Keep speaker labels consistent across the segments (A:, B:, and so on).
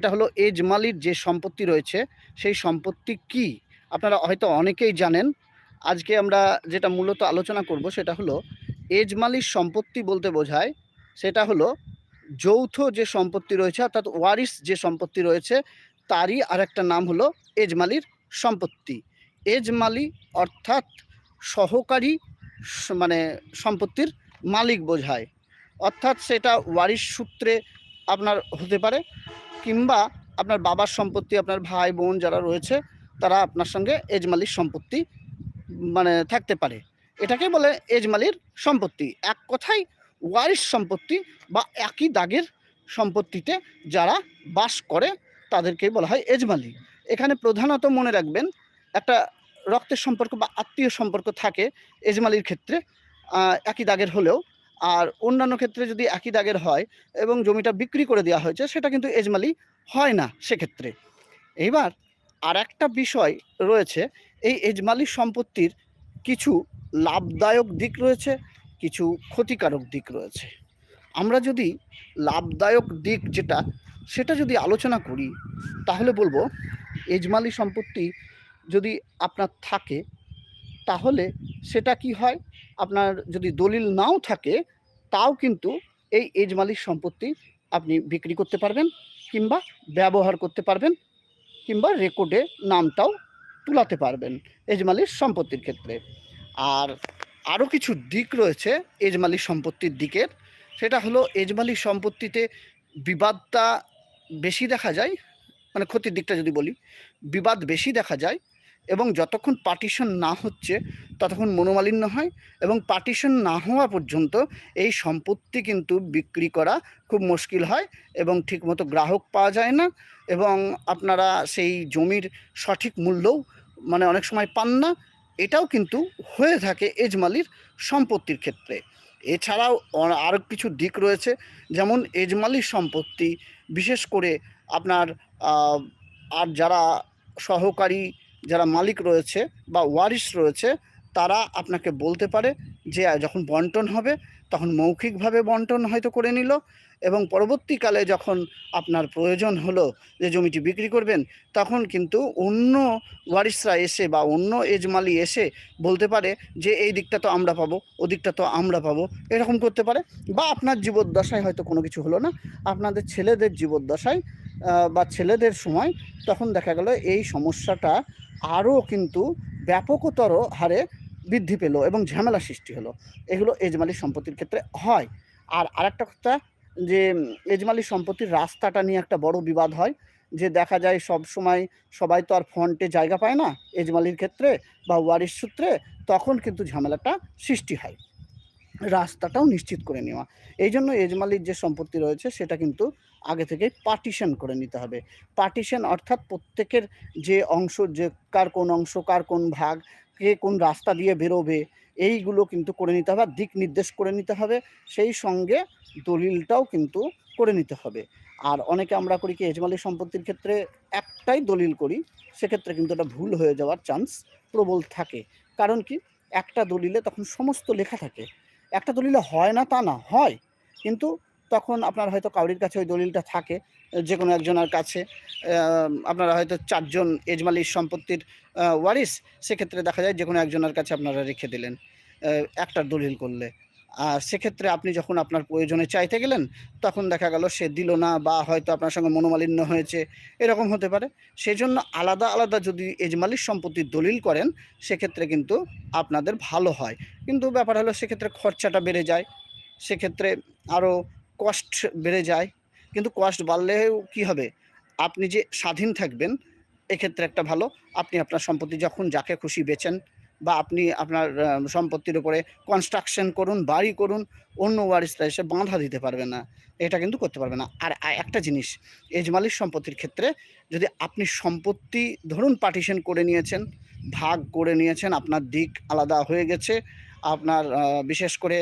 A: এটা হলো এজমালির যে সম্পত্তি রয়েছে, সেই সম্পত্তি কি? আপনারা হয়তো অনেকেই জানেন। আজকে আমরা যেটা মূলত আলোচনা করব সেটা হলো এজ এজমালির সম্পত্তি বলতে বোঝায়, সেটা হলো যৌথ যে সম্পত্তি রয়েছে, অর্থাৎ ওয়ারিস যে সম্পত্তি রয়েছে, তারই আরেকটা নাম হলো এজমালির সম্পত্তি। এজমালি অর্থাৎ সহকারী মানে সম্পত্তির মালিক বোঝায়। অর্থাৎ সেটা ওয়ারিস সূত্রে আপনার হতে পারে। কিংবা আপনার বাবার সম্পত্তি, আপনার ভাই, বোন যারা রয়েছে, তারা আপনার সঙ্গে এজমালির সম্পত্তি মানে থাকতে পারে। এটাকে বলে এজমালির সম্পত্তি। এক কথায় ওয়ারিশ সম্পত্তি বা একই দাগের সম্পত্তিতে যারা বাস করে তাদেরকে বলা হয় এজমালি। এখানে প্রধানত মনে রাখবেন, একটা রক্তের সম্পর্ক বা আত্মীয় সম্পর্ক থাকে এজমালির ক্ষেত্রে একই দাগের হলেও আর অন্যান্য ক্ষেত্রে যদি একই দাগের হয় এবং জমিটা বিক্রি করে দেওয়া হয়েছে, সেটা কিন্তু এজমালি হয় না সেক্ষেত্রে। এইবার আর একটা বিষয় রয়েছে, এই এজমালি সম্পত্তির কিছু লাভদায়ক দিক রয়েছে, কিছু ক্ষতিকারক দিক রয়েছে। আমরা যদি লাভদায়ক দিক যেটা, সেটা যদি আলোচনা করি, তাহলে বলব এজমালি সম্পত্তি যদি আপনার থাকে তাহলে সেটা কি হয়? আপনার যদি দলিল নাও থাকে, তাও কিন্তু এই এজমালির সম্পত্তি আপনি বিক্রি করতে পারবেন কিংবা ব্যবহার করতে পারবেন কিংবা রেকর্ডে নামটাও তুলাতে পারবেন এজমালির সম্পত্তির ক্ষেত্রে। আর আরও কিছু দিক রয়েছে এজমালির সম্পত্তির দিকের। সেটা হলো এজমালির সম্পত্তিতে বিবাদটা বেশি দেখা যায় মানে ক্ষতির দিকটা যদি বলি, বিবাদ বেশি দেখা যায় এবং যতক্ষণ পার্টিশন না হচ্ছে, ততক্ষণ মনোমালিন্য হয় এবং পার্টিশন না হওয়া পর্যন্ত এই সম্পত্তি কিন্তু বিক্রি করা খুব মুশকিল হয় এবং ঠিকমতো গ্রাহক পাওয়া যায় না এবং আপনারা সেই জমির সঠিক মূল্যও মানে অনেক সময় পান না। এটাও কিন্তু হয়ে থাকে এজমালির সম্পত্তির ক্ষেত্রে। এছাড়াও আরও কিছু দিক রয়েছে, যেমন এজমালির সম্পত্তি, বিশেষ করে আপনার আর যারা সহকারী যারা মালিক রয়েছে বা ওয়ারিশ রয়েছে তারা আপনাকে বলতে পারে যে যখন বন্টন হবে তখন মৌখিকভাবে বন্টন হয়তো করে নিল এবং পরবর্তীকালে যখন আপনার প্রয়োজন হলো যে জমিটি বিক্রি করবেন, তখন কিন্তু অন্য ওয়ারিশরা এসে বা অন্য এজমালি এসে বলতে পারে যে এই দিকটা তো আমরা পাবো ওদিকটা তো আমরা পাবো, এরকম করতে পারে। বা আপনার জীবদ্দশায় হয়তো কোনো কিছু হলো না, আপনাদের ছেলেদের জীবদ্দশায় বা ছেলেদের সময় তখন দেখা গেল এই সমস্যাটা আরও কিন্তু ব্যাপকতর হারে বৃদ্ধি পেল এবং ঝামেলা সৃষ্টি হলো। এগুলো এজমালি সম্পত্তির ক্ষেত্রে হয়। আর আরেকটা কথা যে এজমালি সম্পত্তির রাস্তাটা নিয়ে একটা বড় বিবাদ হয় যে, দেখা যায় সব সময় সবাই তো আর ফ্রন্টে জায়গা পায় না এজমালির ক্ষেত্রে বা ওয়ারিশ সূত্রে, তখন কিন্তু ঝামেলাটা সৃষ্টি হয়। রাস্তাটাও নিশ্চিত করে নেওয়া। এই জন্য এজমালির যে সম্পত্তি রয়েছে, সেটা কিন্তু আগে থেকে পার্টিশন করে নিতে হবে। পার্টিশন অর্থাৎ প্রত্যেকের যে অংশ, যে কার কোন অংশ, কার কোন ভাগ কে কোন রাস্তা দিয়ে বেরোবে, এইগুলো কিন্তু করে নিতে হবে দিক নির্দেশ করে নিতে হবে, সেই সঙ্গে দলিলটাও কিন্তু করে নিতে হবে। আর অনেকে আমরা করি কি, এজমালি সম্পত্তির ক্ষেত্রে একটাই দলিল করি, সেক্ষেত্রে কিন্তু এটা ভুল হয়ে যাওয়ার চান্স প্রবল থাকে। কারণ কি, একটা দলিলে তখন সমস্ত লেখা থাকে। একটা দলিলে হয় না তা না, হয়। কিন্তু তখন আপনার হয়তো কাউরির কাছে ওই দলিলটা থাকে যে কোনো একজনের কাছে। আপনারা হয়তো চারজন এজমালির সম্পত্তির ওয়ারিস সেক্ষেত্রে দেখা যায় যে কোনো একজনের কাছে আপনারা রেখে দিলেন আহ, একটা দলিল করলে। আর সেক্ষেত্রে আপনি যখন আপনার প্রয়োজনে চাইতে গেলেন তখন দেখা গেল সে দিল না বা হয়তো আপনার সঙ্গে মনোমালিন্য হয়েছে এরকম হতে পারে। সেজন্য আলাদা আলাদা যদি এজমালির সম্পত্তির দলিল করেন সেক্ষেত্রে কিন্তু আপনাদের ভালো হয়। কিন্তু ব্যাপার হলো সেক্ষেত্রে খরচাটা বেড়ে যায়। সেক্ষেত্রে আরও কষ্ট বেড়ে যায়, কিন্তু কষ্ট বাড়লেও কি হবে? আপনি যে স্বাধীন থাকবেন, এক্ষেত্রে একটা ভালো। আপনি আপনার সম্পত্তি যখন যাকে খুশি বেচেন বা আপনি আপনার সম্পত্তির উপরে কনস্ট্রাকশন করুন, বাড়ি করুন, অন্য ওয়ারিসরা এসে বাঁধা দিতে পারবে না। এটা কিন্তু করতে পারবে না। আর একটা জিনিস এজমালির সম্পত্তির ক্ষেত্রে যদি আপনি সম্পত্তি ধরুন পার্টিশন করে নিয়েছেন, ভাগ করে নিয়েছেন, আপনার দিক আলাদা হয়ে গেছে, আপনার বিশেষ করে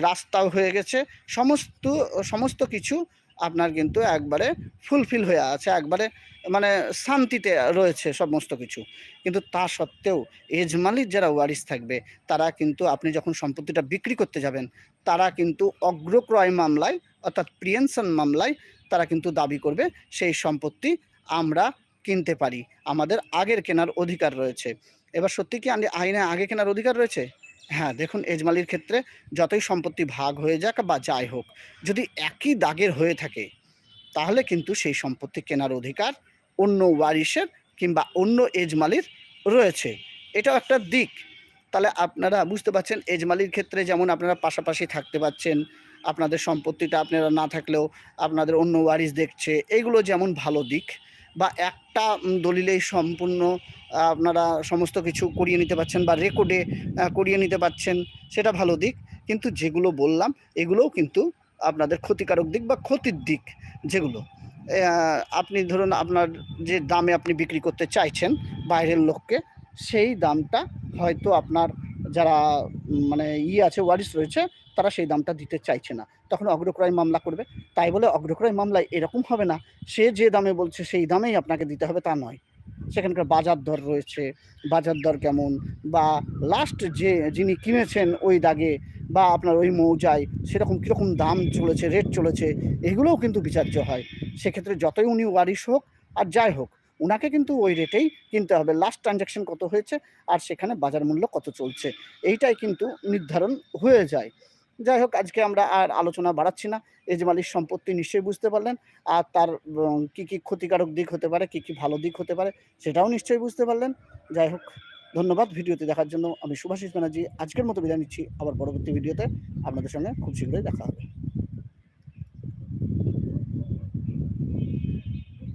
A: রাস্তাও হয়ে গেছে। সমস্ত সমস্ত কিছু আপনার কিন্তু একবারে ফুলফিল হয়ে আছে, একবারে মানে শান্তিতে রয়েছে সমস্ত কিছু। কিন্তু তা সত্ত্বেও এজমালির যারা ওয়ারিস থাকবে, তারা কিন্তু আপনি যখন সম্পত্তিটা বিক্রি করতে যাবেন, তারা কিন্তু অগ্রক্রয় মামলায়, অর্থাৎ প্রিয়েনশন মামলায় তারা কিন্তু দাবি করবে, সেই সম্পত্তি আমরা কিনতে পারি। আমাদের আগের কেনার অধিকার রয়েছে। এবার সত্যি কি আইনে- আইনে আগে কেনার অধিকার রয়েছে? হ্যাঁ দেখুন, এজমালির ক্ষেত্রে যতই সম্পত্তি ভাগ হয়ে যাক বা যাই হোক, যদি একই দাগের হয়ে থাকে, তাহলে কিন্তু সেই সম্পত্তি কেনার অধিকার অন্য ওয়ারিশের কিংবা অন্য এজমালির রয়েছে। এটাও একটা দিক। তাহলে আপনারা বুঝতে পারছেন, এজমালির ক্ষেত্রে যেমন আপনারা পাশাপাশি থাকতে পাচ্ছেন আপনাদের সম্পত্তিটা আপনারা না থাকলেও আপনাদের অন্য ওয়ারিশ দেখছে, এগুলো যেমন ভালো দিক বা একটা দলিলেই সম্পূর্ণ আপনারা সমস্ত কিছু করিয়ে নিতে পারছেন বা রেকর্ডে করিয়ে নিতে পারছেন, সেটা ভালো দিক। কিন্তু যেগুলো বললাম, এগুলোও কিন্তু আপনাদের ক্ষতিকারক দিক বা ক্ষতির দিক যেগুলো। আপনি ধরুন আপনার যে দামে আপনি বিক্রি করতে চাইছেন বাইরের লোককে, সেই দামটা হয়তো আপনার যারা মানে ই আছে, ওয়ারিশ রয়েছে, তারা সেই দামটা দিতে চাইছে না। তখন অগ্রক্রয় মামলা করবে। তাই বলে অগ্রক্রয় মামলায় এরকম হবে না। সে যে দামে বলছে, সেই দামেই আপনাকে দিতে হবে, তা নয়। সেখানকার বাজার দর রয়েছে, বাজার দর কেমন, বা লাস্ট যে যিনি কিনেছেন ওই দাগে, বা আপনার ওই মৌজায় সেরকম কীরকম দাম চলেছে রেট চলেছে, এগুলোও কিন্তু বিচার্য হয়। সেক্ষেত্রে যতই উনি ওয়ারিশ হোক, আর যাই হোক ওনাকে কিন্তু ওই রেটেই কিনতে হবে। লাস্ট ট্রানজ্যাকশন কত হয়েছে আর সেখানে বাজার মূল্য কত চলছে, এইটাই কিন্তু নির্ধারণ হয়ে যায়। যাই হোক, আজকে আমরা আর আলোচনা বাড়াচ্ছি না। এজমালির সম্পত্তি নিশ্চয়ই বুঝতে পারলেন, আর তার কি কি ক্ষতিকারক দিক হতে পারে, কি কি ভালো দিক হতে পারে, সেটাও নিশ্চয়ই বুঝতে পারলেন। যাই হোক, ধন্যবাদ ভিডিওটি দেখার জন্য। আমি সুভাষিস ব্যানার্জি, আজকের মতো বিদায় নিচ্ছি। আবার পরবর্তী ভিডিওতে আপনাদের সঙ্গে খুব শীঘ্রই দেখা হবে।